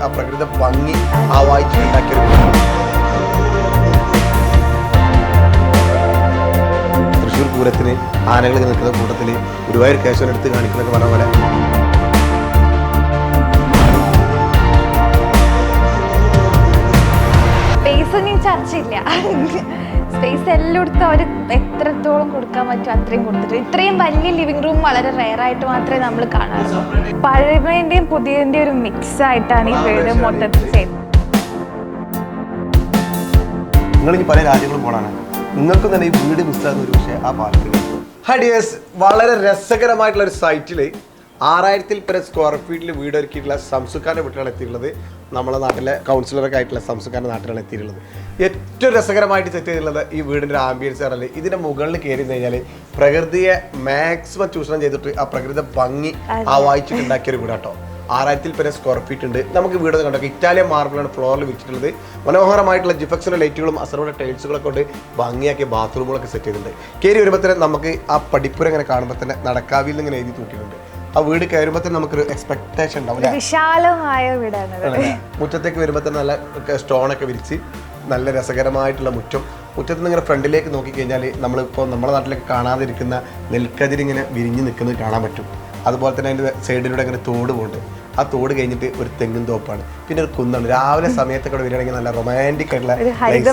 ആ പ്രകൃതി ഭംഗി ആ വായിച്ചിട്ടുണ്ടാക്കിയ ഒരു വീടാണ്. തൃശ്ശൂർ പൂരത്തിന് ആനകൾ നിൽക്കുന്ന കൂട്ടത്തിൽ ഗുരുവായൂർ കേശവൻ എടുത്ത് കാണിക്കുന്നൊക്കെ പറഞ്ഞ ഇത്രയും വലിയ ലിവിംഗ് റൂം വളരെ റെയർ ആയിട്ട് മാത്രമേ നമ്മൾ കാണാറുള്ളൂ. പഴമേന്റെയും പുതിയതിന്റെയും ഒരു മിക്സ് ആയിട്ടാണ് ഈ വീട് മൊത്തത്തിൽ ചെയ്യുന്നത് നിങ്ങൾ ഇനി പല രാജ്യങ്ങളും പോകണം നിങ്ങൾക്കും തന്നെ ഈ വീട് മിസ്സാകുന്ന ഒരു പക്ഷേ ആ പാലത്തിൽ ഹഡിയേഴ്സ് വളരെ രസകരമായിട്ടുള്ള ഒരു സൈറ്റിൽ ആറായിരത്തിൽ പര സ്ക്വയർ ഫീറ്റിൽ വീട് ഒരുക്കിയിട്ടുള്ള സംസുഖാന്റെ വീട്ടിലാണ് എത്തിയിട്ടുള്ളത്. നമ്മുടെ നാട്ടിലെ കൗൺസിലറൊക്കെ ആയിട്ടുള്ള സംസുഖാന്റെ നാട്ടിലാണ് എത്തിയിട്ടുള്ളത്. ഏറ്റവും രസകരമായിട്ട് സെറ്റ് ചെയ്തിട്ടുള്ളത് ഈ വീടിന്റെ ആംബിയൻസ് പറഞ്ഞാൽ ഇതിന്റെ മുകളിൽ കയറി കഴിഞ്ഞാൽ പ്രകൃതിയെ മാക്സിമം ചൂഷണം ചെയ്തിട്ട് ആ പ്രകൃതി ഭംഗി ആ വായിച്ചിട്ടുണ്ടാക്കിയ ഒരു വീടാട്ടോ. ആറായിരത്തിൽ പേരെ സ്ക്വയർ ഫീറ്റ് ഉണ്ട്. നമുക്ക് വീട് കണ്ടോ? ഇറ്റാലിയൻ മാർബിളാണ് ഫ്ലോറിൽ വെച്ചിട്ടുള്ളത്. മനോഹരമായിട്ടുള്ള ജിഫക്സിന്റെ ലൈറ്റുകളും അസറോടെ ടൈൽസുകളൊക്കെ കൊണ്ട് ഭംഗിയാക്കിയ ബാത്റൂമുകളൊക്കെ സെറ്റ് ചെയ്തിട്ടുണ്ട്. കയറി വരുമ്പോൾ തന്നെ നമുക്ക് ആ പഠിപ്പുര ഇങ്ങനെ കാണുമ്പോൾ തന്നെ നടക്കാവിൽ നിന്ന് ഇങ്ങനെ എഴുതി തൂക്കിയിട്ടുണ്ട്. ആ വീട് കയറുമ്പോൾ തന്നെ നമുക്ക് എക്സ്പെക്ടേഷൻ ഉണ്ടാവും അല്ലേ? വിശാലമായ വീടാണ് മുറ്റത്തേക്ക് വരുമ്പോൾ തന്നെ നല്ല സ്റ്റോൺ ഒക്കെ വിരിച്ച് നല്ല രസകരമായിട്ടുള്ള മുറ്റം. മുറ്റത്ത് നിന്ന് ഇങ്ങനെ ഫ്രണ്ടിലേക്ക് നോക്കിക്കഴിഞ്ഞാൽ നമ്മളിപ്പോൾ നമ്മുടെ നാട്ടിലേക്ക് കാണാതിരിക്കുന്ന നെൽക്കതിരി ഇങ്ങനെ വിരിഞ്ഞ് നിൽക്കുന്നത് കാണാൻ പറ്റും. അതുപോലെ തന്നെ അതിന്റെ സൈഡിലൂടെ അങ്ങനെ തോട് പോകുന്നുണ്ട് ആ തോട് കഴിഞ്ഞിട്ട് ഒരു തെങ്ങും തോപ്പാണ്. പിന്നെ ഒരു കുന്നാണ്. രാവിലെ സമയത്തൊക്കെ വരികയാണെങ്കിൽ നല്ല റൊമാന്റിക് ആയിട്ടുള്ള ഹരിത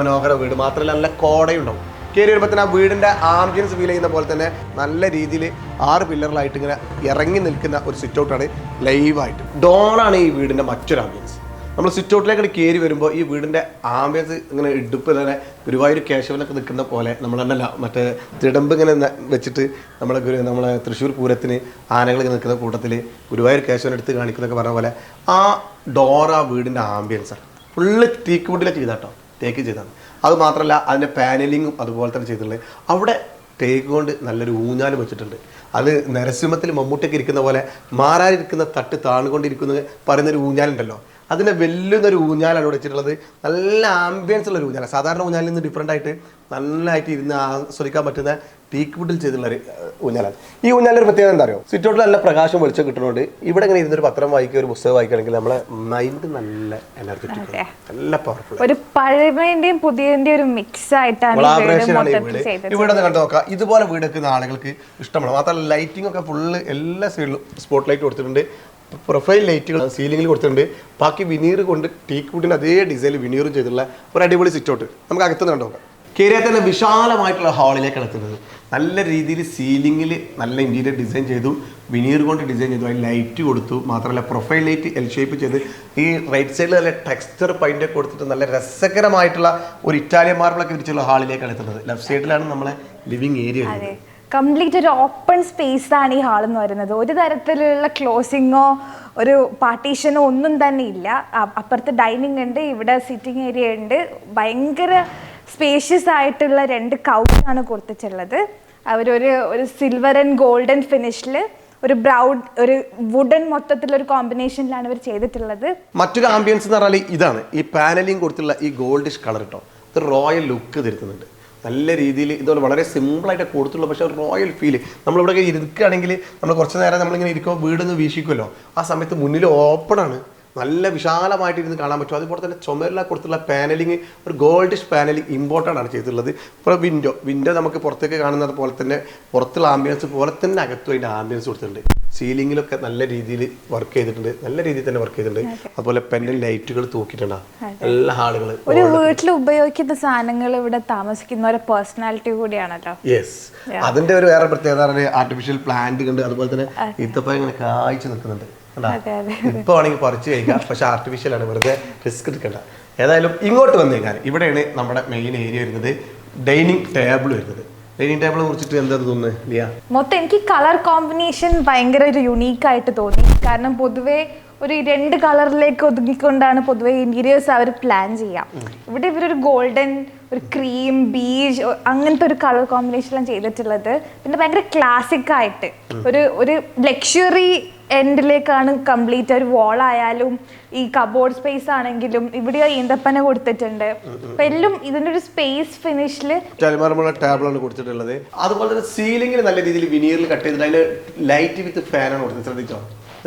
മനോഹര വീട്. മാത്രമല്ല നല്ല കോടയുണ്ടാവും. കയറി വരുമ്പോൾ ആ വീടിന്റെ ആംബിയൻസ് ഫീൽ ചെയ്യുന്ന പോലെ തന്നെ നല്ല രീതിയിൽ ആറ് പില്ലറിലായിട്ട് ഇങ്ങനെ ഇറങ്ങി നിൽക്കുന്ന ഒരു സിറ്റ് ഔട്ടാണ് ലൈവായിട്ട് ഡോണാണ് ഈ വീടിന്റെ മറ്റൊരു ആംബിയൻസ് നമ്മൾ സിറ്റ് ഔട്ടിലേക്ക് കയറി വരുമ്പോൾ ഈ വീടിന്റെ ആംബിയൻസ് ഇങ്ങനെ ഇടുപ്പ് തന്നെ ഗുരുവായൂർ കേശവനൊക്കെ നിൽക്കുന്ന പോലെ നമ്മൾ നമ്മളല്ല മറ്റേ തിടമ്പ് ഇങ്ങനെ വെച്ചിട്ട് നമ്മളെ ഗുരു നമ്മളെ തൃശ്ശൂർ പൂരത്തിന് ആനകൾ നിൽക്കുന്ന കൂട്ടത്തിൽ ഗുരുവായൂർ കേശവൻ എടുത്ത് കാണിക്കുന്നൊക്കെ പറഞ്ഞ പോലെ ആ ഡോറ വീടിന്റെ ആംബിയൻസാണ് ഫുള്ള് വുഡിലെ ചെയ്താട്ടോ. തേക്ക് ചെയ്താണ് അത് മാത്രമല്ല അതിന്റെ പാനലിങ്ങും അതുപോലെ തന്നെ ചെയ്തിട്ടുള്ളത് അവിടെ തേക്ക് കൊണ്ട് നല്ലൊരു ഊഞ്ഞാൽ വെച്ചിട്ടുണ്ട്. അത് നരസിംഹത്തിൽ മമ്മൂട്ടിയൊക്കെ ഇരിക്കുന്ന പോലെ മാറാതിരിക്കുന്ന തട്ട് താണുകൊണ്ടിരിക്കുന്ന പറയുന്നൊരു ഊഞ്ഞാലുണ്ടല്ലോ. അതിനെ വെല്ലുന്നൊരു ഊഞ്ഞാലാണ് ഇവിടെ വെച്ചിട്ടുള്ളത്. നല്ല ആംബിയൻസ് ഉള്ള ഒരു ഊഞ്ഞാലാണ് സാധാരണ ഊഞ്ഞാലിൽ നിന്ന് ഡിഫറെന്റ് ആയിട്ട് നന്നായിട്ട് ഇരുന്ന് ആസ്വദിക്കാൻ പറ്റുന്ന ടീക്ക് വുഡിൽ ചെയ്തിട്ടുള്ള ഒരു ഊഞ്ഞാലാണ്. ഈ ഊഞ്ഞാലിന്റെ ഒരു പ്രത്യേകത എന്താ അറിയോ? സിറ്റൗട്ടിൽ നല്ല പ്രകാശം വെളിച്ചം കിട്ടുന്നുണ്ട് ഇവിടെ ഇങ്ങനെ ഇരുന്നൊരു പത്രം വായിക്കുക ഒരു പുസ്തകം വായിക്കുകയാണെങ്കിൽ നമ്മളെ മൈൻഡ് നല്ല എനർജറ്റിക് നല്ല പവർഫുൾ ഒരു പഴമേന്റെയും പുതിയതിന്റെയും ഒരു മിക്സ് ആയിട്ടാണ് ഇവിടെ. നിന്ന് കണ്ടു നോക്കാം. ഇതുപോലെ വീട് വെക്കുന്ന ആളുകൾക്ക് ഇഷ്ടമാണ്. മാത്രമല്ല ലൈറ്റിംഗ് ഒക്കെ ഫുള്ള് എല്ലാ സൈഡിലും സ്പോട്ട് ലൈറ്റ് കൊടുത്തിട്ടുണ്ട്. പ്രൊഫൈൽ ലൈറ്റുകൾ സീലിംഗിൽ കൊടുത്തിട്ടുണ്ട്. ബാക്കി വിനീർ കൊണ്ട് ടീക്ക് വുഡിന് അതേ ഡിസൈനിൽ വിനീർ ചെയ്തിട്ടുള്ള ഒരു അടിപൊളി സിറ്റൗട്ട് നമുക്ക് അകത്തുനിന്ന് കണ്ടു നോക്കാം കയറിയാൽ തന്നെ വിശാലമായിട്ടുള്ള ഹാളിലേക്കാണ് എത്തുന്നത്. നല്ല രീതിയിൽ സീലിംഗിൽ നല്ല ഇന്റീരിയർ ഡിസൈൻ ചെയ്തു. വിനീർ കൊണ്ട് ഡിസൈൻ ചെയ്തു. അതിൽ ലൈറ്റ് കൊടുത്തു. മാത്രമല്ല പ്രൊഫൈൽ ലൈറ്റ് എൽ ഷേപ്പ് ചെയ്ത്. ഈ റൈറ്റ് സൈഡിൽ നല്ല ടെക്സ്ചർ പൈന്റ് കൊടുത്തിട്ട് നല്ല രസകരമായിട്ടുള്ള ഒരു ഇറ്റാലിയൻ മാർബിളൊക്കെ വിരിച്ചുള്ള ഹാളിലേക്കാണ് എത്തുന്നത്. ലെഫ്റ്റ് സൈഡിലാണ് നമ്മളെ ലിവിങ് ഏരിയ കംപ്ലീറ്റ് ഒരു ഓപ്പൺ സ്പേസ് ആണ് ഈ ഹാൾ എന്ന് പറയുന്നത്. ഒരു തരത്തിലുള്ള ക്ലോസിങ്ങോ ഒരു പാർട്ടീഷനോ ഒന്നും തന്നെ ഇല്ല. അപ്പുറത്ത് ഡൈനിങ് ഉണ്ട് ഇവിടെ സിറ്റിംഗ് ഏരിയ ഉണ്ട്. ഭയങ്കര സ്പേഷ്യസ് ആയിട്ടുള്ള രണ്ട് കൗച്ചാണ് കൊടുത്തിട്ടുള്ളത്. അവരൊരു ഒരു സിൽവർ ആൻഡ് ഗോൾഡൻ ഫിനിഷിൽ ഒരു ബ്രൗൺ ഒരു വുഡൻ മൊത്തത്തിലൊരു കോമ്പിനേഷനിലാണ് ഇവർ ചെയ്തിട്ടുള്ളത്. മറ്റൊരു ആംബിയൻസ് എന്ന് പറഞ്ഞാൽ ഇതാണ്. ഈ പാനലിംഗ് കൊടുത്തുള്ള ഈ ഗോൾഡിഷ് കളർ കേട്ടോ റോയൽ ലുക്ക് തരുത്തുന്നുണ്ട്. നല്ല രീതിയിൽ ഇതുപോലെ വളരെ സിമ്പിളായിട്ട് കൊടുത്തുള്ളൂ പക്ഷേ റോയൽ ഫീൽ നമ്മളിവിടെ ഇരിക്കുകയാണെങ്കിൽ നമ്മൾ കുറച്ച് നേരം നമ്മളിങ്ങനെ ഇരിക്കുമ്പോൾ വീടൊന്ന് വീക്ഷിക്കുമല്ലോ. ആ സമയത്ത് മുന്നിൽ ഓപ്പണാണ് നല്ല വിശാലമായിട്ട് ഇരുന്ന് കാണാൻ പറ്റും. അതുപോലെ തന്നെ ചുമരില കൊടുത്തുള്ള പാനലിങ് ഒരു ഗോൾഡിഷ് പാനലിങ് ഇമ്പോർട്ടന്റ് ആണ് ചെയ്തിട്ടുള്ളത്. ഇപ്പോൾ വിൻഡോ വിൻഡോ നമുക്ക് പുറത്തേക്ക് കാണുന്നത് പോലെ തന്നെ പുറത്തുള്ള ആംബിയൻസ് പോലെ തന്നെ അകത്തും അതിന്റെ ആംബിയൻസ് കൊടുത്തിട്ടുണ്ട്. സീലിങ്ങിലൊക്കെ നല്ല രീതിയിൽ വർക്ക് ചെയ്തിട്ടുണ്ട്. നല്ല രീതിയിൽ തന്നെ വർക്ക് ചെയ്തിട്ടുണ്ട്. അതുപോലെ പെന്നിൽ ലൈറ്റുകൾ തൂക്കിയിട്ടുണ്ടാകും എല്ലാ ആളുകൾ ഒരു വീട്ടിൽ ഉപയോഗിക്കുന്ന സാധനങ്ങൾ ഇവിടെ താമസിക്കുന്ന ഒരു പേഴ്സണാലിറ്റി കൂടിയാണല്ലോ യെസ് അതിന്റെ ഒരു വേറെ പ്രത്യേകത ആർട്ടിഫിഷ്യൽ പ്ലാന്റ് ഉണ്ട് അതുപോലെ തന്നെ ഇതൊക്കെ ഇങ്ങനെ കായ്ച്ചു നിൽക്കുന്നുണ്ട്. ഇപ്പൊ ആണെങ്കിൽ പറിച്ചു കഴിക്കാം പക്ഷെ ആർട്ടിഫിഷ്യൽ ആണ് വെറുതെ റിസ്ക് എടുക്കണ്ട. ഏതായാലും ഇങ്ങോട്ട് വന്നു കഴിഞ്ഞാൽ ഇവിടെയാണ് നമ്മുടെ മെയിൻ ഏരിയ വരുന്നത്. ഡൈനിങ് ടേബിൾ വരുന്നത്. ഡൈനിങ് ടേബിൾ കുറിച്ചിട്ട് എന്താ തോന്നുന്നത് ലിയ? മൊത്തം എനിക്ക് കളർ കോമ്പിനേഷൻ ഭയങ്കര ഒരു യുണീക്ക് ആയിട്ട് തോന്നി. കാരണം പൊതുവേ ഒരു രണ്ട് കളറിലേക്ക് ഒതുങ്ങിക്കൊണ്ടാണ് പൊതുവെ ഇന്റീരിയേഴ്സ് അവർ പ്ലാൻ ചെയ്യാം. ഇവിടെ ഇവരൊരു ഗോൾഡൻ ഒരു ക്രീം ബീജ് അങ്ങനത്തെ ഒരു കളർ കോമ്പിനേഷൻ കോമ്പിനേഷനിലാണ് ചെയ്തിട്ടുള്ളത്. പിന്നെ ഭയങ്കര ക്ലാസിക് ആയിട്ട് ഒരു ഒരു ലക്ഷറി എൻഡിലേക്കാണ് കംപ്ലീറ്റ് ഒരു വാൾ ആയാലും ഈ കബോർഡ് സ്പേസ് ആണെങ്കിലും ഇവിടെ ഈന്തപ്പന കൊടുത്തിട്ടുണ്ട്. അപ്പൊ എല്ലാം ഇതിന്റെ ഒരു സ്പേസ് ഫിനിഷിൽ ചലിമാറുമുള്ള ടേബിളാണ് കൊടുത്തിട്ടുള്ളത്. അതുപോലെ തന്നെ സീലിംഗിൽ നല്ല രീതിയിൽ വിനീറിൽ കട്ട് ചെയ്തിട്ട് അതിന് ലൈറ്റ് വിത്ത് ഫാനാണ് കൊടുത്തത്. ശ്രദ്ധിച്ചോ?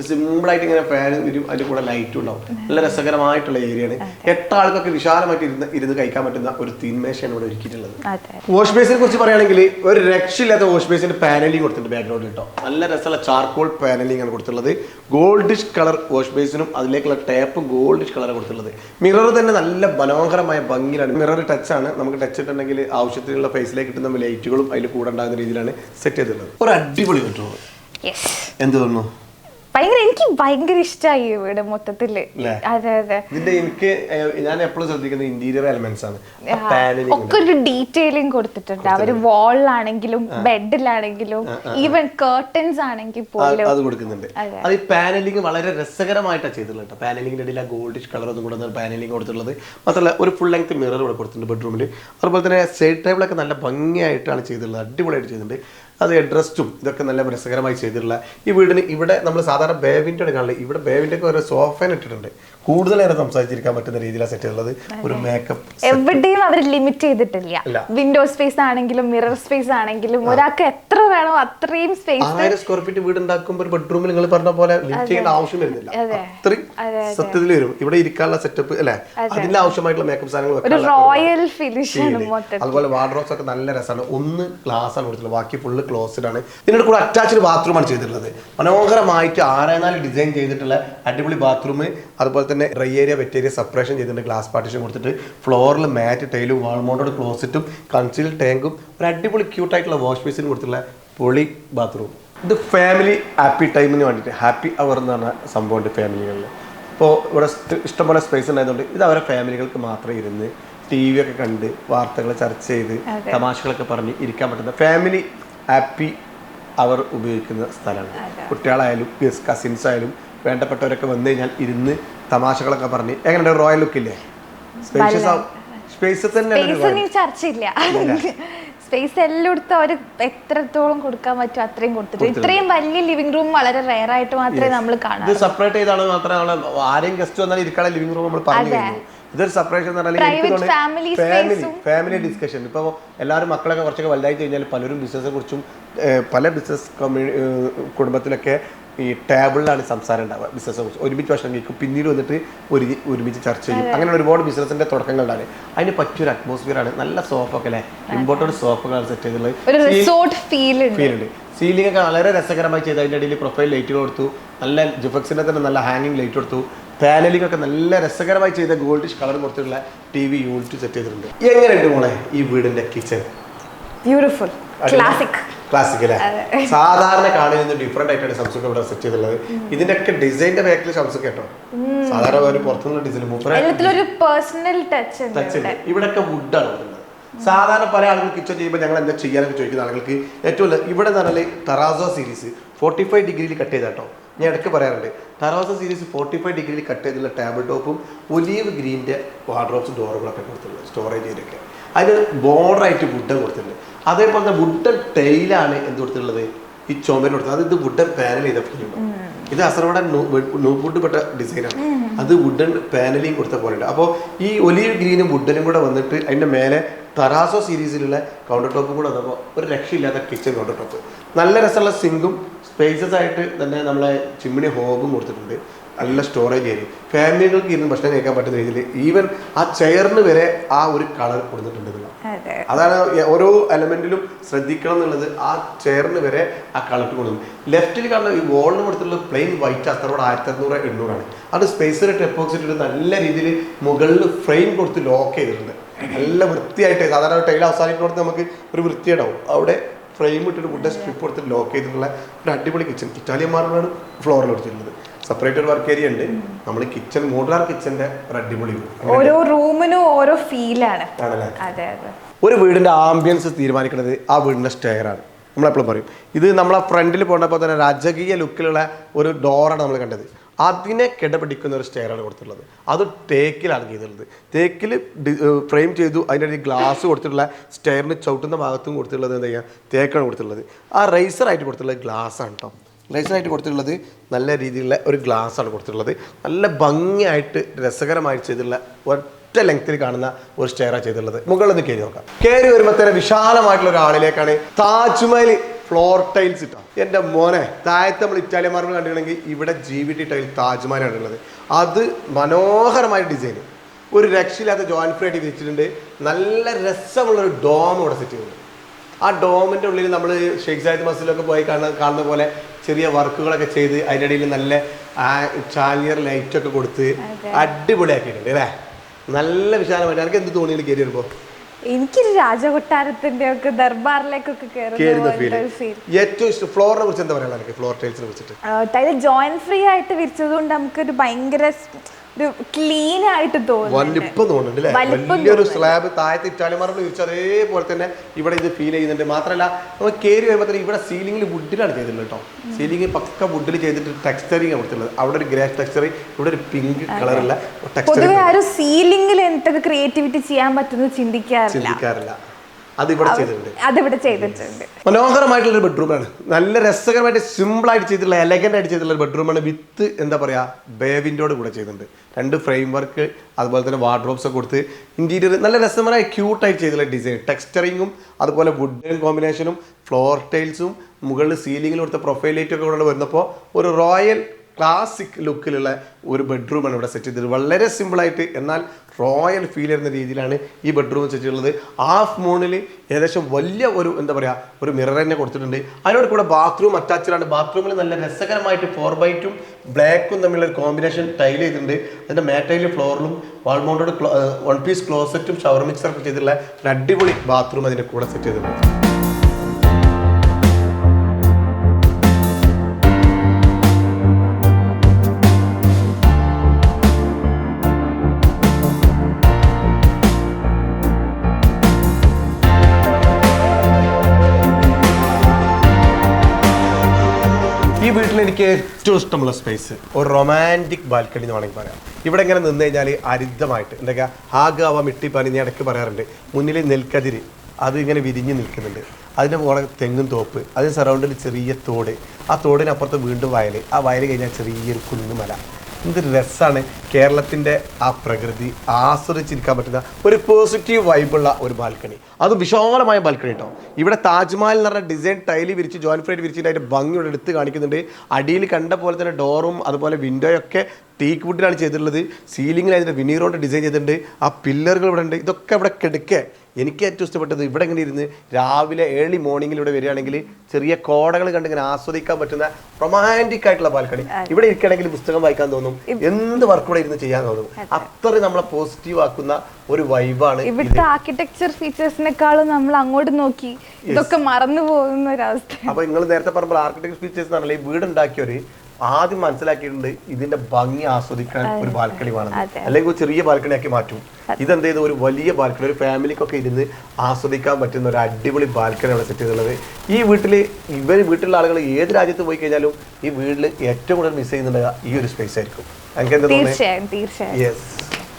സിമ്പിൾ ആയിട്ട് ഇങ്ങനെ ഫാൻ വരും അതിന്റെ കൂടെ ലൈറ്റും ഉണ്ടാവും. നല്ല രസകരമായിട്ടുള്ള ഏരിയയാണ് എട്ട് ആൾക്കൊക്കെ വിശാലമായിട്ട് ഇരുന്ന് ഇരുന്ന് കഴിക്കാൻ പറ്റുന്ന ഒരു തീന്മേശയാണ് ഇവിടെ ഒരുക്കിയിട്ടുള്ളത്. വാഷ് ബേസിനെ കുറിച്ച് പറയുകയാണെങ്കിൽ ഒരു രക്ഷയില്ലാത്ത വാഷ് ബേസിന്റെ പാനലിംഗ് കൊടുത്തിട്ടുണ്ട് ബാക്ക്ഗ്രൗണ്ടിൽ കേട്ടോ നല്ല രസമുള്ള ചാർക്കോൾ പാനലിംഗ് ആണ് കൊടുത്തിട്ടുള്ളത്. ഗോൾഡിഷ് കളർ വാഷ് ബേസിനും അതിലേക്കുള്ള ടാപ്പും ഗോൾഡിഷ് കളർ കൊടുത്തിട്ടുള്ളത്. മിറർ തന്നെ നല്ല മനോഹരമായ ഭംഗിയിലാണ്. മിറർ ടച്ച് ആണ്. നമുക്ക് ടച്ച് ഇട്ടുണ്ടെങ്കിൽ ആവശ്യത്തിനുള്ള ഫേസിലേക്ക് കിട്ടുന്ന ലൈറ്റുകളും അതിൽ കൂടെ ഉണ്ടാകുന്ന രീതിയിലാണ് സെറ്റ് ചെയ്തിട്ടുള്ളത്. ഒരു അടിപൊളി കിട്ടുള്ളൂ എന്ത് തോന്നുന്നു? ഭയങ്കര എനിക്ക് ഭയങ്കര ഇഷ്ടമായി വീട് മൊത്തത്തിൽ. അതെ അതെ. ഇതിന്റെ എനിക്ക് ഞാൻ എപ്പോഴും ശ്രദ്ധിക്കുന്നത് ഇന്റീരിയർ എലമെന്റ്സ് ആണ്. ഒക്കെ ഒരു ഡീറ്റെയിലിംഗ് കൊടുത്തിട്ടുണ്ട്. അവർ വാളിലാണെങ്കിലും ബെഡിലാണെങ്കിലും ഈവൻ കേർട്ടൻസ് ആണെങ്കിൽ പോലും. അത് കൊടുക്കുന്നുണ്ട്. അതെ. ഈ പാനലിംഗ് വളരെ രസകരമായിട്ടാണ് ചെയ്തിട്ടുള്ളത് പാനലിംഗിന്റെ ഇടയിൽ ആ ഗോൾഡിഷ് കളർ ഒന്നും കൂടെ പാനലിംഗ് കൊടുത്തിട്ടുള്ളത്. മാത്രമല്ല ഒരു ഫുൾ ലെങ്ത് മിറർ ഇവിടെ കൊടുത്തിട്ടുണ്ട് ബെഡ്റൂമിൽ അതുപോലെ തന്നെ സൈഡ് ടേബിളൊക്കെ നല്ല ഭംഗിയായിട്ടാണ് ചെയ്തിട്ടുള്ളത്. അടിപൊളിയായിട്ട് ചെയ്തിട്ടുണ്ട്. അത് എഡ്രസ്റ്റും ഇതൊക്കെ നല്ല രസകരമായി ചെയ്തിട്ടുള്ള ഈ വീടിന് ഇവിടെ നമ്മൾ സാധാരണ ബേവിന്റെ ആണ് കാണുന്നത് ഇവിടെ ബേവിന്റെ ഒക്കെ ഒരു സോഫേനെ ഇട്ടിട്ടുണ്ട്. കൂടുതൽ നേരം സംസാരിച്ചിരിക്കാൻ പറ്റുന്ന രീതിയിലാണ് സെറ്റ് ചെയ്തിട്ടുള്ളത്. ഒരു മേക്കപ്പ് എവിടെയും അവർ ലിമിറ്റ് ചെയ്തിട്ടില്ല. വിൻഡോ സ്പേസ് ആണെങ്കിലും മിറർ സ്പേസ് ആണെങ്കിലും ഒരാൾക്ക് എത്ര വേണോ അത്രയും സ്പേസ് ആയിരം സ്ക്വയർ ഫീറ്റ് വീട് ഉണ്ടാക്കുമ്പോൾ ഒരു ബെഡ്റൂമിൽ നിങ്ങൾ പറഞ്ഞ പോലെ ലിമിറ്റ് ചെയ്യേണ്ട ആവശ്യം വരുന്നില്ല. അത്രയും സത്യത്തിൽ വരും. ഇവിടെ ഇരിക്കാനുള്ള സെറ്റപ്പ് അല്ലെ? അതിന്റെ ആവശ്യമായിട്ടുള്ള മേക്കപ്പ് സാധനങ്ങൾ റോയൽ ഫിനിഷ് അതുപോലെ വാർഡ്രോബ്സ് ഒക്കെ നല്ല രസമാണ്. ഒന്ന് ഗ്ലാസ് ആണ് കൊടുത്തിട്ടുള്ളത്. ബാക്കി ഫുള്ള് ക്ലോസ്ഡ് ആണ് ഇതിന്റെ കൂടെ അറ്റാച്ച്ഡ് ബാത്റൂം ആണ് ചെയ്തിട്ടുള്ളത്. മനോഹരമായിട്ട് നാല് ഡിസൈൻ ചെയ്തിട്ടുള്ള അടിപൊളി ബാത്റൂം അതുപോലെ തന്നെ dry area wet area separation ചെയ്തിട്ടുണ്ട് ഗ്ലാസ് പാർട്ടീഷൻ കൊടുത്തിട്ട്. ഫ്ലോറിൽ മാറ്റ് ടൈലും വാൾമോണ്ടോട് ക്ലോസറ്റും കൺസീൽ ടാങ്കും ഒരു അടിപൊളി ക്യൂട്ട് ആയിട്ടുള്ള വാഷ് ബേസിനും കൊടുത്തിട്ടുള്ള പൊളി ബാത്റൂം ഇത് ഫാമിലി ഹാപ്പി ടൈമിന് വേണ്ടിയിട്ട് ഹാപ്പി അവർ എന്ന് പറഞ്ഞ സംഭവമുണ്ട് ഫാമിലികളിൽ ഇപ്പോൾ ഇവിടെ ഇഷ്ടംപോലെ സ്പേസ് ഉണ്ടായതുകൊണ്ട് ഇത് അവരെ ഫാമിലികൾക്ക് മാത്രം ഇരുന്ന് ടി വി ഒക്കെ കണ്ട് വാർത്തകൾ ചർച്ച ചെയ്ത് തമാശകളൊക്കെ പറഞ്ഞ് ഇരിക്കാൻ പറ്റുന്ന ഫാമിലി ഹാപ്പി അവർ ഉപയോഗിക്കുന്ന സ്ഥലമാണ് കുട്ടികളായാലും കസിൻസ് ആയാലും വേണ്ടപ്പെട്ടവരൊക്കെ വന്നു കഴിഞ്ഞാൽ ഇരുന്ന് തമാശകളൊക്കെ പറഞ്ഞ്. എങ്ങനെയുണ്ട് റോയൽ ലുക്ക് ഇല്ലേ? സ്പേഷ്യസ് സ്പേസ് തന്നെ ചർച്ചയില്ല. സ്പേസ് എല്ലായിടത്തും അവർ എത്രത്തോളം കൊടുക്കാൻ പറ്റും അത്രയും കൊടുത്തിട്ട്. ഇത്രയും വലിയ ലിവിംഗ് റൂം വളരെ റെയർ ആയിട്ട് മാത്രമേ നമ്മൾ കാണാം സെപ്പറേറ്റ് ചെയ്താണ് മാത്രമേ ആരെയും ഗസ്റ്റ് വന്നാൽ ഇരിക്കാനുള്ള ലിവിംഗ് റൂം നമ്മൾ പറഞ്ഞു ഇതൊരു സെപ്പറേഷൻ എന്ന് പറഞ്ഞാൽ ഫാമിലി ഫാമിലി ഡിസ്കഷൻ ഇപ്പോൾ എല്ലാവരും മക്കളൊക്കെ കുറച്ചൊക്കെ വലുതായി കഴിഞ്ഞാൽ പലരും ബിസിനസ്സിനെ കുറിച്ചും പല ബിസിനസ് കമ്മ്യൂണി കുടുംബത്തിലൊക്കെ ഈ ടേബിളിലാണ് സംസാരം ഉണ്ടാവുക ബിസിനസ്സിനെ കുറിച്ച്. ഒരുമിച്ച് ഭക്ഷണം കഴിക്കും. പിന്നീട് വന്നിട്ട് ഒരു ഒരുമിച്ച് ചർച്ച ചെയ്യും. അങ്ങനെ ഒരുപാട് ബിസിനസിന്റെ തുടക്കങ്ങളുണ്ടാണ് അതിന് പറ്റിയൊരു അറ്റ്മോസ്ഫിയർ ആണ്. നല്ല സോഫ ഒക്കെ അല്ലേ? ഇമ്പോർട്ടന്റ് സോഫകളാണ് സെറ്റ് ചെയ്തിട്ടുള്ളത് ഫീൽ ഉണ്ട്. സീലിംഗ് ഒക്കെ വളരെ രസകരമായി ചെയ്ത്. അതിന്റെ ഇടയിൽ പ്രൊഫൈൽ ലൈറ്റ് കൊടുത്തു. നല്ല ജുഫക്സിന്റെ തന്നെ നല്ല ഹാങ്ങിങ് ലൈറ്റ് കൊടുത്തു. പാനലിംഗ് ഒക്കെ നല്ല രസകരമായി ചെയ്ത ഗോൾഡിഷ് കളർ കൊടുത്തിട്ടുള്ള ടി വി യൂണിറ്റ് സെറ്റ് ചെയ്തിട്ടുണ്ട്. എങ്ങനെയുണ്ട് മോളെ ഈ വീടിന്റെ കിച്ചൺ ബ്യൂട്ടിഫുൾ ക്ലാസിക് ക്ലാസിക് അല്ലേ? സാധാരണ കാണുന്ന ഡിഫറെന്റ് ആയിട്ടാണ് സംസുഖം ഇവിടെ സെറ്റ് ചെയ്തിട്ടുള്ളത്. ഇതിന്റെ ഒക്കെ ഡിസൈനിന്റെ ബാക്കിൽ സംസുഖം കേട്ടോ. സാധാരണ ഒരു പുറത്തുനിന്ന് ഡിസൈൻ എല്ലാത്തിലൊരു പേഴ്സണൽ ടച്ച് ഉണ്ട് ടച്ച് ഇവിടെയൊക്കെ വുഡാണ് ആണ് സാധാരണ പല ആളുകൾ കിച്ചൺ ചെയ്യുമ്പോൾ ഞങ്ങൾ എന്താ ചെയ്യാനൊക്കെ ചോദിക്കുന്ന ആളുകൾക്ക് ഏറ്റവും ഇവിടെ എന്ന് തറാസോ സീരീസ് ഫോർട്ടി ഫൈവ് ഡിഗ്രിയിൽ കട്ട് ചെയ്ത കേട്ടോ ഞാൻ ഇടയ്ക്ക് പറയാറുണ്ട്. തറവാസ സീരീസ് ഫോർട്ടി ഫൈവ് ഡിഗ്രിയിൽ കട്ട് ചെയ്തുള്ള ടേബിൾ ടോപ്പും ഒലീവ് ഗ്രീന്റെ വാർഡ്രോബ്സ് ഡോറുകളൊക്കെ കൊടുത്തിട്ടുണ്ട് സ്റ്റോറേജ് ഏരിയൊക്കെ അതിന് ബോർഡറായിട്ട് വുഡൻ കൊടുത്തിട്ടുണ്ട്. അതേപോലെ തന്നെ വുഡൻ ടൈലാണ് എന്ത് കൊടുത്തിട്ടുള്ളത്? ഈ ചുമര് കൊടുത്തത് അത് ഇത് വുഡൻ പാനൽ ചെയ്ത ഫീലുണ്ട് ഇത് അസറോടെ നൂപ്പുട്ട് പെട്ട ഡിസൈനാണ് അത് വുഡൻ പാനലിങ് കൊടുത്ത പോലെ ഉണ്ട്. അപ്പോൾ ഈ ഒലീവ് ഗ്രീനും വുഡനും കൂടെ വന്നിട്ട് അതിന്റെ മേലെ തറാസോ സീരീസിലുള്ള കൗണ്ടർ ടോപ്പും കൂടെ വന്നപ്പോൾ ഒരു രക്ഷയില്ലാത്ത കിച്ചൺ കൗണ്ടർ ടോപ്പ് നല്ല രസമുള്ള സിങ്കും സ്പേസസ് ആയിട്ട് തന്നെ നമ്മളെ ചിമ്മിണി ഹോബും കൊടുത്തിട്ടുണ്ട്. നല്ല സ്റ്റോറേജ് ഏരിയ ഫാമിലികൾക്ക് ഇരുന്ന് ഭക്ഷണം കഴിക്കാൻ പറ്റുന്ന രീതിയിൽ ഈവൻ ആ ചെയറിന് വരെ ആ ഒരു കളർ കൊടുത്തിട്ടുണ്ട് അതാണ് ഓരോ എലമെന്റിലും ശ്രദ്ധിക്കണം എന്നുള്ളത് ആ ചെയറിന് വരെ ആ കളർ കൊടുക്കുന്നു ലെഫ്റ്റിൽ കാണുന്ന ഈ വോളിന് കൊടുത്തിട്ടുള്ള പ്ലെയിൻ വൈറ്റ് അത്തറോട് ആയിരത്തി അറുന്നൂറ് എണ്ണൂറാണ്. അത് സ്പേസിലിട്ട് എപ്പോക്സിറ്റ് നല്ല രീതിയിൽ മുകളിൽ ഫ്രെയിം കൊടുത്ത് ലോക്ക് ചെയ്തിട്ടുണ്ട്. നല്ല വൃത്തിയായിട്ട് സാധാരണ ടൈൽ അവസാനിക്കുന്നിടത്ത് നമുക്ക് ഒരു വൃത്തിയുണ്ടാവും. അവിടെ ഫ്രെയിം ഇട്ടിട്ട് വുഡ് സ്ട്രിപ്പ് കൊടുത്തിട്ട് ലോക്ക് ചെയ്തിട്ടുള്ള ഒരു അടിപൊളി കിച്ചൺ ഇറ്റാലിയൻ മാർബിളാണ് ഫ്ലോറിൽ കൊടുത്തിട്ടുള്ളത്. സെപ്പറേറ്റ് ഒരു വർക്ക് ഏരിയ ഉണ്ട്. നമ്മൾ കിച്ചൺ മോഡുലാർ കിച്ചന്റെ ഒരു അടിപൊളി ഓരോ റൂമിനും ഓരോ ഫീലാണ് അതെ അതെ. ഒരു വീടിന്റെ ആംബിയൻസ് തീരുമാനിക്കുന്നത് ആ വീടിന്റെ സ്റ്റെയർ ആണ്. നമ്മളെപ്പോഴും പറയും. ഇത് നമ്മളെ ഫ്രണ്ടിൽ പോകേണ്ടപ്പോൾ തന്നെ രാജകീയ ലുക്കിലുള്ള ഒരു ഡോറാണ് നമ്മൾ കണ്ടത്. അതിനെ കിടപിടിക്കുന്ന ഒരു സ്റ്റെയറാണ് കൊടുത്തിട്ടുള്ളത്. അത് തേക്കിലാണ് ചെയ്തിട്ടുള്ളത് തേക്കിൽ ഫ്രെയിം ചെയ്തു അതിന്റെ ഗ്ലാസ് കൊടുത്തിട്ടുള്ള സ്റ്റെയറിന് ചവിട്ടുന്ന ഭാഗത്തും കൊടുത്തിട്ടുള്ളത് എന്താ ചെയ്യുക? തേക്കാണ് കൊടുത്തിട്ടുള്ളത്. ആ റൈസറായിട്ട് കൊടുത്തിട്ടുള്ളത് ഗ്ലാസ് ആണ് കേട്ടോ റൈസറായിട്ട് കൊടുത്തിട്ടുള്ളത് നല്ല രീതിയിലുള്ള ഒരു ഗ്ലാസ് ആണ് കൊടുത്തിട്ടുള്ളത്. നല്ല ഭംഗിയായിട്ട് രസകരമായിട്ട് ചെയ്തിട്ടുള്ള ഒറ്റ ലെങ്ത്തിൽ കാണുന്ന ഒരു സ്റ്റെയറാണ് ചെയ്തിട്ടുള്ളത്. മുകളിൽ നിന്ന് കയറി നോക്കാം. കയറി വരുമ്പോൾ തന്നെ വിശാലമായിട്ടുള്ള ഒരു ആളിലേക്കാണ് താജ്മഹൽ ഫ്ലോർ ടൈൽസ് ഇട്ടോ. എന്റെ മോനെ താഴത്തെ നമ്മൾ ഇറ്റാലിയൻ മാർബിൾ കണ്ടിട്ടുണ്ടെങ്കിൽ ഇവിടെ ജി വി ടി ടൈൽ താജ്മഹലാണ് ഉള്ളത്. അത് മനോഹരമായ ഡിസൈൻ ഒരു രക്ഷയില്ലാത്ത ജോയിൻ ഫ്രീ ആയിട്ട് വിരിച്ചിട്ടുണ്ട് നല്ല രസമുള്ള ഒരു ഡോം ഇവിടെ സെറ്റ് ചെയ്തിട്ടുണ്ട്. ആ ഡോമിന്റെ ഉള്ളിൽ നമ്മൾ ഷെയ്ഖ് സായിദ് മസിലൊക്കെ പോയി കാണുന്ന കാണുന്ന പോലെ ചെറിയ വർക്കുകളൊക്കെ ചെയ്ത് അതിന്റെ ഇടയിൽ നല്ല ചാലിയർ ലൈറ്റൊക്കെ കൊടുത്ത് അടിപൊളിയാക്കിയിട്ടുണ്ട് അല്ലേ? നല്ല വിശാലമായിട്ട്. എനിക്ക് എന്ത് തോന്നിയിട്ട് കയറി വരുമ്പോൾ എനിക്കൊരു രാജകൊട്ടാരത്തിന്റെ ഒക്കെ ദർബാറിലേക്കൊക്കെ കയറുന്ന ഏറ്റവും ഇഷ്ടം ഫ്ലോറിനെ കുറിച്ച് എന്താ പറയാനുള്ളത്? ഫ്ലോർ ടൈൽസിനെ കുറിച്ചിട്ട്. ടൈൽ ജോയിൻ ഫ്രീ ആയിട്ട് വിരിച്ചത് കൊണ്ട് നമുക്കൊരു ഭയങ്കര ഒരു ക്ലീൻ ആയിട്ട് തോന്നുന്നു വലിപ്പം തോന്നുന്നുണ്ട് വലിയൊരു സ്ലാബ് താഴത്തെ ഇറ്റാലിയൻ മാർബിൾ വിരിച്ച് അതേപോലെ തന്നെ ഇവിടെ ഇത് ഫീൽ ചെയ്യുന്നുണ്ട്. മാത്രമല്ല നമ്മൾ കയറി വരുമ്പോൾ ഇവിടെ സീലിംഗിൽ വുഡിലാണ് ചെയ്തിട്ടുള്ളത് കേട്ടോ സീലിംഗ് പക്ക വുഡിൽ ചെയ്തിട്ട് ടെക്സ്ചറിങ് കൊടുത്തിട്ടുള്ളത്. അവിടെ ഒരു ഗ്രേ ടെക്സ്ചർ ഇവിടെ ഒരു പിങ്ക് കളറുള്ള പൊതുവെ ടെക്സ്ചർ ആരും സീലിംഗിൽ എന്തൊക്കെ ക്രിയേറ്റിവിറ്റി ചെയ്യാൻ പറ്റുന്നത് ചിന്തിക്കാറില്ല. ചിന്തിക്കാറില്ല. അത് ഇവിടെ ചെയ്തിട്ടുണ്ട്. അതിവിടെ ചെയ്തിട്ടുണ്ട്. മനോഹരമായിട്ടുള്ള ഒരു ബെഡ്റൂമാണ് നല്ല രസകരമായിട്ട് സിമ്പിൾ ആയിട്ട് ചെയ്തിട്ടുള്ള എലഗന്റ് ആയിട്ട് ചെയ്തിട്ടുള്ള ഒരു ബെഡ്റൂമാണ് വിത്ത് എന്താ പറയാ ബേവിന്റെ കൂടെ ചെയ്തിട്ടുണ്ട്. രണ്ട് ഫ്രെയിം വർക്ക് അതുപോലെ തന്നെ വാർഡ്രോബ്സ് ഒക്കെ കൊടുത്ത് ഇന്റീരിയർ നല്ല രസകരമായ ക്യൂട്ടായിട്ട് ചെയ്തിട്ടുള്ള ഡിസൈൻ ടെക്സ്ചറിങ്ങും അതുപോലെ വുഡൻ കോമ്പിനേഷനും ഫ്ലോർ ടൈൽസും മുകളിൽ സീലിംഗിൽ കൊടുത്ത പ്രൊഫൈൽ ലൈറ്റ് ഒക്കെ കൂടെ വരുന്നപ്പോൾ ഒരു റോയൽ ക്ലാസിക് ലുക്കിലുള്ള ഒരു ബെഡ്റൂമാണ് ഇവിടെ സെറ്റ് ചെയ്തത്. വളരെ സിമ്പിളായിട്ട് എന്നാൽ റോയൽ ഫീൽ ചെയ്യുന്ന രീതിയിലാണ് ഈ ബെഡ്റൂം സെറ്റ് ചെയ്തിട്ടുള്ളത്. ഹാഫ് മൂണിൽ ഏകദേശം വലിയ ഒരു എന്താ പറയുക ഒരു മിറർ തന്നെ കൊടുത്തിട്ടുണ്ട്. അതിനോട് കൂടെ ബാത്റൂം അറ്റാച്ച്ഡ് ആണ്. ബാത്റൂമിൽ നല്ല രസകരമായിട്ട് ഫോർ ബൈറ്റും ബ്ലാക്കും തമ്മിലുള്ള ഒരു കോമ്പിനേഷൻ ടൈൽ ചെയ്തിട്ടുണ്ട്. അതിന്റെ മാറ്റൈൽ ഫ്ലോറിലും വാൾ മൗണ്ടഡ് വൺ പീസ് ക്ലോസറ്റും ഷവർ മിക്സറൊക്കെ ചെയ്തിട്ടുള്ള ഒരു അടിപൊളി ബാത്റൂം അതിന്റെ കൂടെ സെറ്റ് ചെയ്തിട്ടുണ്ട്. എനിക്ക് ഏറ്റവും ഇഷ്ടമുള്ള സ്പേസ് ഒരു റൊമാന്റിക് ബാൽക്കണി എന്ന് വേണമെങ്കിൽ പറയാം. ഇവിടെ ഇങ്ങനെ നിന്ന് കഴിഞ്ഞാൽ അരിദ്ധമായിട്ട് എന്തൊക്കെ ആഗാവ മിട്ടി പനി ഞാൻ ഇടയ്ക്ക് പറയാറുണ്ട്. മുന്നിൽ നെൽക്കതിര് അത് ഇങ്ങനെ വിരിഞ്ഞ് നിൽക്കുന്നുണ്ട്. അതിന്റെ പുറകെ തെങ്ങും തോപ്പ് അതിന് സറൗണ്ടിൽ ചെറിയ തോട്. ആ തോടിനപ്പുറത്ത് വീണ്ടും വയൽ ആ വയൽ കഴിഞ്ഞാൽ ചെറിയൊരു കുന്നുമല. എന്ത് രസമാണ് കേരളത്തിന്റെ ആ പ്രകൃതി ആസ്വദിച്ചിരിക്കാൻ പറ്റുന്ന ഒരു പോസിറ്റീവ് വൈബുള്ള ഒരു ബാൽക്കണി അത് വിശാലമായ ബാൽക്കണി കേട്ടോ ഇവിടെ താജ്മഹൽ എന്ന് പറഞ്ഞ ഡിസൈൻ ടൈൽ വിരിച്ച് ജോയിൻ ഫ്രൈഡ് വിരിച്ചിട്ട് അതിന്റെ ഭംഗി ഇവിടെ എടുത്ത് കാണിക്കുന്നുണ്ട്. അടിയിൽ കണ്ട പോലെ തന്നെ ഡോറും അതുപോലെ വിൻഡോയൊക്കെ ടീക്ക് വുഡിലാണ് ചെയ്തിട്ടുള്ളത്. സീലിംഗിൽ അതിന്റെ വിനീറോണ്ട് ഡിസൈൻ ചെയ്തിട്ടുണ്ട്. ആ പില്ലറുകൾ ഇവിടെ ഉണ്ട്. ഇതൊക്കെ ഇവിടെ കിടക്കെ. എനിക്ക് ഏറ്റവും ഇഷ്ടപ്പെട്ടത് ഇവിടെ ഇങ്ങനെ ഇരുന്ന് രാവിലെ ഏർലി മോർണിംഗിൽ ഇവിടെ വരികയാണെങ്കിൽ ചെറിയ കോടകൾ കണ്ട് ഇങ്ങനെ ആസ്വദിക്കാൻ പറ്റുന്ന റൊമാന്റിക് ആയിട്ടുള്ള ബാൽക്കണി ഇവിടെ ഇരിക്കുകയാണെങ്കിൽ പുസ്തകം വായിക്കാൻ തോന്നും. എന്ത് വർക്ക് ഇവിടെ ഇരുന്ന് ചെയ്യാൻ തോന്നും. അത്ര നമ്മളെ പോസിറ്റീവ് ആക്കുന്ന ഒരു വൈബാണ് ഇവിടുത്തെ ആർക്കിടെക്ചർ ഫീച്ചേഴ്സിനെക്കാളും നമ്മൾ അങ്ങോട്ട് നോക്കി ഇതൊക്കെ മറന്നു പോകുന്ന ഒരവസ്ഥ അപ്പൊ നിങ്ങൾ നേരത്തെ പറഞ്ഞ ആർക്കിടെക്ചർ ഫീച്ചേഴ്സ് എന്ന് പറഞ്ഞാൽ ഈ വീട് ഉണ്ടാക്കിയവര് ആദ്യം മനസ്സിലാക്കിയിട്ടുണ്ട് ഇതിന്റെ ഭംഗി ആസ്വദിക്കാൻ ഒരു ബാൽക്കണി വേണം. അല്ലെങ്കിൽ ഒരു ചെറിയ ബാൽക്കണി ആക്കി മാറ്റും ഇതെന്ത് ചെയ്ത്? ഒരു വലിയ ബാൽക്കണി ഒരു ഫാമിലിക്കൊക്കെ ഇരുന്ന് ആസ്വദിക്കാൻ പറ്റുന്ന ഒരു അടിപൊളി ബാൽക്കണിയാണ് സെറ്റ് ചെയ്തിട്ടുള്ളത്. ഈ വീട്ടിൽ ഇവർ വീട്ടിലുള്ള ആളുകൾ ഏത് രാജ്യത്ത് പോയി കഴിഞ്ഞാലും ഈ വീട്ടിൽ ഏറ്റവും കൂടുതൽ മിസ് ചെയ്യുന്നുണ്ട് ഈ ഒരു സ്പേസ് ആയിരിക്കും. എനിക്ക് എന്താ തോന്നുന്നത്? യെസ്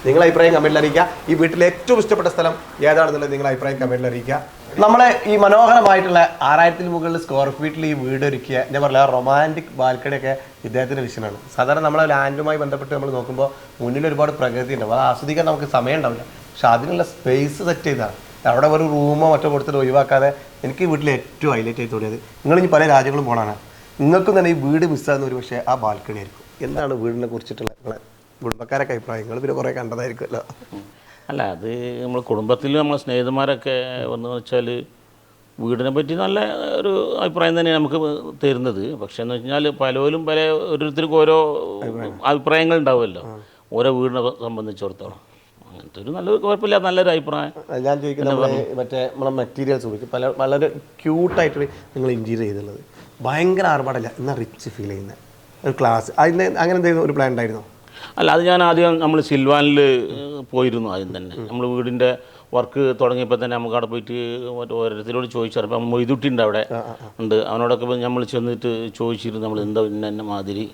നിങ്ങളെ അഭിപ്രായം കമന്റിൽ അറിയിക്കുക. ഈ വീട്ടിലെ ഏറ്റവും ഇഷ്ടപ്പെട്ട സ്ഥലം ഏതാണെന്നുള്ളത് നിങ്ങളുടെ അഭിപ്രായം കമന്റിൽ അറിയിക്കുക. നമ്മളെ ഈ മനോഹരമായിട്ടുള്ള ആറായിരത്തിന് മുകളിൽ സ്ക്വയർ ഫീറ്റിൽ ഈ വീട് ഒരുക്കിയ ഞാൻ പറഞ്ഞ റൊമാന്റിക് ബാൽക്കണി ഒക്കെ ഇദ്ദേഹത്തിന്റെ വിഷയമാണ് സാധാരണ നമ്മളെ ലാൻഡുമായി ബന്ധപ്പെട്ട് നമ്മൾ നോക്കുമ്പോൾ മുന്നിൽ ഒരുപാട് പ്രകൃതി ഉണ്ടാവും അത് ആസ്വദിക്കാൻ നമുക്ക് സമയം ഉണ്ടാവില്ല. പക്ഷെ അതിനുള്ള സ്പേസ് സെറ്റ് ചെയ്താണ്. അവിടെ ഒരു റൂമോ മറ്റോ കൊടുത്തിട്ട് ഒഴിവാക്കാതെ എനിക്ക് വീട്ടിൽ ഏറ്റവും ഹൈലൈറ്റ് ആയി തോന്നിയത് നിങ്ങൾ ഇനി പല രാജ്യങ്ങളും പോകണമാണ് നിങ്ങൾക്കും തന്നെ ഈ വീട് മിസ്സാകുന്ന ഒരു പക്ഷേ ആ ബാൽക്കണി ആയിരിക്കും. എന്താണ് വീടിനെ കുറിച്ചിട്ടുള്ള നിങ്ങളെ കുടുംബക്കാരൊക്കെ അഭിപ്രായങ്ങൾ പിന്നെ കുറേ കണ്ടതായിരിക്കുമല്ലോ. അല്ല അത് നമ്മൾ കുടുംബത്തിൽ നമ്മളെ സ്നേഹിതന്മാരൊക്കെ വന്നു വെച്ചാൽ വീടിനെ പറ്റി നല്ല ഒരു അഭിപ്രായം തന്നെയാണ് നമുക്ക് തരുന്നത്. പക്ഷേ എന്ന് വെച്ചാൽ പലരും പല ഓരോരുത്തർക്കും ഓരോ അഭിപ്രായങ്ങൾ ഉണ്ടാവുമല്ലോ. ഓരോ വീടിനെ സംബന്ധിച്ചിടത്തോളം. അങ്ങനത്തെ ഒരു നല്ലൊരു കുഴപ്പമില്ല നല്ലൊരു അഭിപ്രായം. ഞാൻ ചോദിക്കുന്നത് മറ്റേ നമ്മളെ മെറ്റീരിയൽസ് ഉപയോഗിക്കും പല വളരെ ക്യൂട്ടായിട്ട് നിങ്ങൾ ഇന്റീരിയർ ചെയ്തിട്ടുള്ളത്. ഭയങ്കര ആർഭാടല്ല എന്നാൽ റിച്ച് ഫീൽ ചെയ്യുന്ന. ഒരു ക്ലാസ് അതിന് അങ്ങനെ എന്തെങ്കിലും ഒരു പ്ലാൻ ഉണ്ടായിരുന്നോ? അല്ല അത് ഞാൻ ആദ്യം നമ്മൾ സിൽവാനിൽ പോയിരുന്നു ആദ്യം തന്നെ. നമ്മൾ വീടിന്റെ വർക്ക് തുടങ്ങിയപ്പോൾ തന്നെ നമുക്ക് അവിടെ പോയിട്ട് ഓരോരുത്തരോട് ചോദിച്ചാൽ അപ്പം മൊയ്തുട്ടി ഉണ്ട് അവിടെ ഉണ്ട്. അവനോടൊക്കെ നമ്മൾ ചെന്നിട്ട് ചോദിച്ചിരുന്നു നമ്മൾ എന്താ ഇന്ന എന്നെ മാതിരി?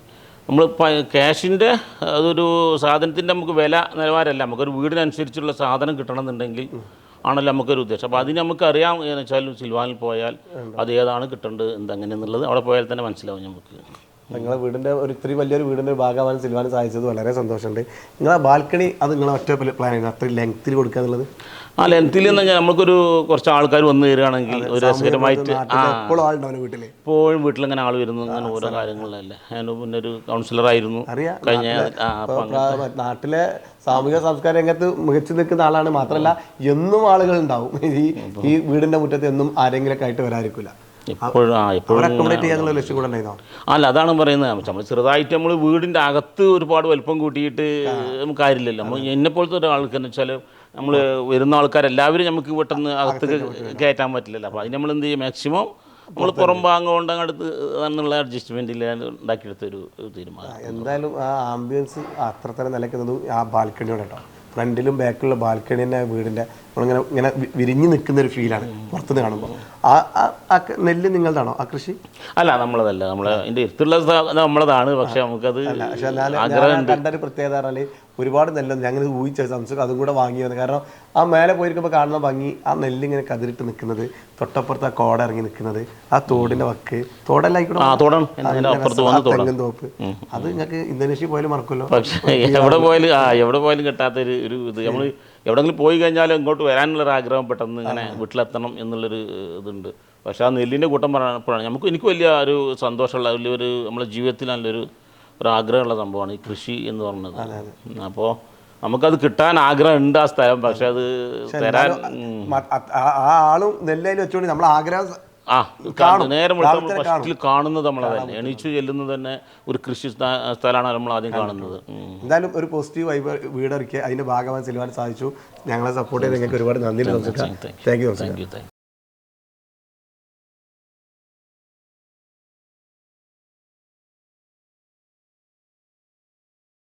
നമ്മൾ ക്യാഷിന്റെ അതൊരു സാധനത്തിന്റെ നമുക്ക് വില നിലവാരമല്ല. നമുക്കൊരു വീടിനനുസരിച്ചുള്ള സാധനം കിട്ടണമെന്നുണ്ടെങ്കിൽ ആണല്ലോ നമുക്കൊരു ഉദ്ദേശം. അപ്പോൾ അതിന് നമുക്കറിയാം എന്ന് വെച്ചാൽ സിൽവാനിൽ പോയാൽ അത് ഏതാണ് കിട്ടേണ്ടത് എന്തെങ്ങനെയെന്നുള്ളത് അവിടെ പോയാൽ തന്നെ മനസ്സിലാവും നമുക്ക്. നിങ്ങളെ വീടിന്റെ ഒരു ഇത്രയും വലിയൊരു വീടിന്റെ ഒരു ഭാഗമാകാൻ സിൽവാൻ സാധിച്ചത് വളരെ സന്തോഷമുണ്ട്. നിങ്ങളെ ബാൽക്കണി അത് നിങ്ങളെ ഒറ്റ പ്ലാൻ ആയിരുന്നു. അത്രയും ലെങ്ത്തിൽ കൊടുക്കുക എന്നുള്ളത്? ആ ലെങ്ത്തിൽ എന്ന് പറഞ്ഞാൽ നമുക്കൊരു കുറച്ച് ആൾക്കാർ വന്നു തരികയാണെങ്കിൽ ഒരു രസകരമായിട്ട് വീട്ടിൽ ഇപ്പോഴും വീട്ടിൽ വീട്ടിലിങ്ങനെ ആൾ വരുന്നു അങ്ങനെ ഓരോ കാര്യങ്ങളിലല്ലേ. ഞാൻ പിന്നെ ഒരു കൗൺസിലറായിരുന്നു അറിയാം. കഴിഞ്ഞ നാട്ടിലെ സാമൂഹ്യ സംസ്കാര രംഗത്ത് മികച്ചു നിൽക്കുന്ന ആളാണ്. മാത്രമല്ല എന്നും ആളുകൾ ഉണ്ടാവും. ഈ ഈ വീടിന്റെ മുറ്റത്ത് എന്നും ആരെങ്കിലൊക്കെ ആയിട്ട് വരാതിരിക്കില്ല ആ ഉണ്ടായിരുന്നോ? അല്ല അതാണ് പറയുന്നത്. നമ്മൾ ചെറുതായിട്ട് നമ്മൾ വീടിന്റെ അകത്ത് ഒരുപാട് വലിപ്പം കൂട്ടിയിട്ട് നമുക്ക് കാര്യമില്ലല്ലോ. നമ്മൾ എന്നെ പോലത്തെ ഒരാൾക്ക് എന്ന് വെച്ചാൽ നമ്മൾ വരുന്ന ആൾക്കാരെല്ലാവരും നമുക്ക് പെട്ടെന്ന് അകത്ത് കയറ്റാൻ പറ്റില്ലല്ലോ. അപ്പോൾ അതിന് നമ്മൾ എന്ത് ചെയ്യും മാക്സിമം നമ്മൾ പുറം ഭാഗം കൊണ്ട് അങ്ങടുത്ത് എന്നുള്ള അഡ്ജസ്റ്റ്മെന്റിൽ ഉണ്ടാക്കിയെടുത്തൊരു തീരുമാനം. എന്തായാലും ആ ആംബിയൻസ് അത്ര തന്നെ നിലയ്ക്കുന്നതും ആ ബാൽക്കണിയോടെ കേട്ടോ. ഫ്രണ്ടിലും ബാക്കിലുള്ള ബാൽക്കണി തന്നെ വീടിന്റെ നമ്മളിങ്ങനെ ഇങ്ങനെ വിരിഞ്ഞു നിൽക്കുന്ന ഒരു ഫീലാണ് പുറത്തുനിന്ന് കാണുമ്പോൾ. ആ ആ- നെല്ല് നിങ്ങളതാണോ ആ കൃഷി? അല്ല നമ്മളതല്ല. നമ്മളെ എന്റെ സ്ഥ- നമ്മളതാണ്. പക്ഷെ നമുക്കത് ഒരു പ്രത്യേകത പറഞ്ഞാൽ ഒരുപാട് നെല്ല് ഞങ്ങൾ ഊഹിച്ച സംശയം അതും കൂടെ വാങ്ങി വന്നു കാരണം ആ മേലെ പോയിരിക്കുമ്പോൾ കാണുന്ന ഭംഗി ആ നെല്ലിങ്ങനെ കതിരിട്ട് നിൽക്കുന്നത് തൊട്ടപ്പുറത്ത് ആ കോട ഇറങ്ങി നിൽക്കുന്നത് ആ തോടിന്റെ വക്ക് തോടല്ല ആയിക്കോട്ടെ ആ തോടണം. അതിന്റെ അപ്പുറത്ത് വന്ന് തോടണം. തോപ്പ്. അത് നിങ്ങൾക്ക് ഇന്തോനേഷ്യ പോയാലും മറക്കുമല്ലോ. പക്ഷേ എവിടെ പോയാലും ആ എവിടെ പോയാലും കിട്ടാത്തൊരു ഒരു ഇത്. നമ്മൾ എവിടെങ്കിലും പോയി കഴിഞ്ഞാലും ഇങ്ങോട്ട് വരാനുള്ളൊരു ആഗ്രഹം പെട്ടെന്ന് ഇങ്ങനെ വീട്ടിലെത്തണം എന്നുള്ളൊരു ഇതുണ്ട്. പക്ഷേ ആ നെല്ലിന്റെ കൂട്ടം പറഞ്ഞപ്പോഴാണ് നമുക്ക് എനിക്ക് വലിയ ഒരു സന്തോഷമുള്ള വലിയൊരു നമ്മുടെ ജീവിതത്തിൽ നല്ലൊരു ഒരു ആഗ്രഹമുള്ള സംഭവമാണ് ഈ കൃഷി എന്ന് പറഞ്ഞത്. അപ്പോൾ നമുക്കത് കിട്ടാൻ ആഗ്രഹം ഉണ്ട് ആ സ്ഥലം പക്ഷെ അത് തരാൻ ആ- ആളും നെല്ലയിൽ വെച്ചുകൊണ്ട് നമ്മൾ ആഗ്രഹം ആ. നേരം തന്നെ ഫസ്റ്റിൽ കാണുന്നത് നമ്മളതന്നെ എണീച്ചു ചെല്ലുന്നത് തന്നെ ഒരു കൃഷി സ്ഥലമാണ് നമ്മൾ ആദ്യം കാണുന്നത്. എന്തായാലും ഒരു പോസിറ്റീവ് വൈബ് വീടൊരുക്കി അതിന്റെ ഭാഗമായി ചെല്ലുവാൻ സാധിച്ചു. ഞങ്ങളെ സപ്പോർട്ട് ചെയ്ത് നിങ്ങൾക്ക് ഒരുപാട് നന്ദി thank you thank you thank you